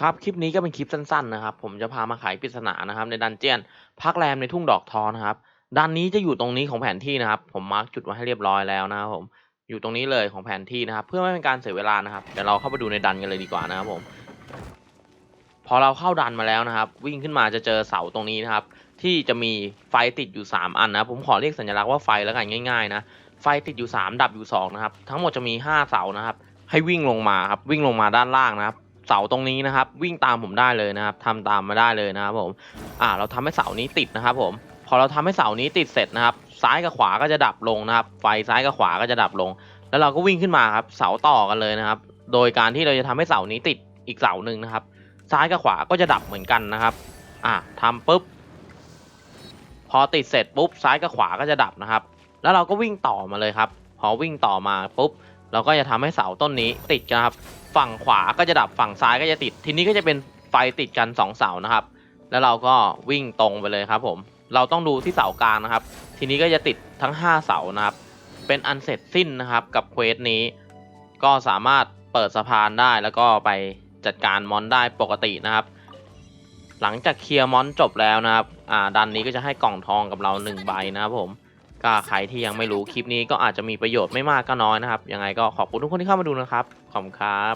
ครับ คลิปนี้ก็เป็นคลิปสั้นๆนะครับ ผมจะพามาไขปริศนานะครับ ในดันเจียนพักแรมในทุ่งดอกทอนะครับดันนี้จะอยู่ตรงนี้ของแผนที่นะครับ ผมมาร์กจุดไว้ให้เรียบร้อยแล้วนะครับผมอยู่ตรงนี้เลยของแผนที่นะครับ เพื่อไม่เป็นการเสียเวลานะครับเดี๋ยวเราเข้าไปดูในดันกันเลยดีกว่านะครับผม พอเราเข้าดันมาแล้วนะครับ วิ่งขึ้นมาจะเจอเสาตรงนี้นะครับ ที่จะมีไฟติดอยู่ 3 อันนะผมขอเรียกสัญลักษณ์ว่าไฟแล้วกันง่ายๆนะไฟติดอยู่ 3 ดับอยู่2นะครับทั้งหมดจะมี 5 เสานะครับ ให้วิ่งลงมาครับวิ่งลงมาด้านล่างนะครับ เสาตรงนี้นะครับ วิ่งตามผมได้เลยนะครับทำตามมาได้เลยนะครับผมอ่าเราทำให้เสานี้ติดนะครับผมพอเราทำให้เสานี้ติดเสร็จนะครับ ซ้ายกับขวาก็จะดับลงนะครับ ไฟซ้ายกับขวาก็จะดับลง แล้วเราก็วิ่งขึ้นมาครับเสาต่อกันเลยนะครับ โดยการที่เราจะทำให้เสานี้ติดอีกเสาหนึ่งนะครับ ซ้ายกับขวาก็จะดับเหมือนกันนะครับ อ่าทำปุ๊บพอติดเสร็จปุ๊บซ้ายกับขวาก็จะดับนะครับ แล้วเราก็วิ่งต่อมาเลยครับ พอวิ่งต่อมาปุ๊บ เราก็จะทำให้เสาต้นนี้ติดกันครับ ฝั่งขวาก็จะดับฝั่งซ้ายก็จะติด ทีนี้ก็จะเป็นไฟติดกันสองเสานะครับ แล้วเราก็วิ่งตรงไปเลยครับผม เราต้องดูที่เสากลางนะครับ ทีนี้ก็จะติดทั้ง 5 เสานะครับ เป็นอันเสร็จสิ้นนะครับกับเควสนี้ ก็สามารถเปิดสะพานได้แล้วก็ไปจัดการมอนได้ปกตินะครับ หลังจากเคลียร์มอนจบแล้วนะครับ อ่าดันนี้ก็จะให้กล่องทองกับเราหนึ่งใบนะครับผม ก็ใครที่ยังไม่รู้คลิปนี้ก็อาจจะมีประโยชน์ไม่มากก็น้อยนะครับ ยังไงก็ขอบคุณทุกคนที่เข้ามาดูนะครับ ขอบคุณครับ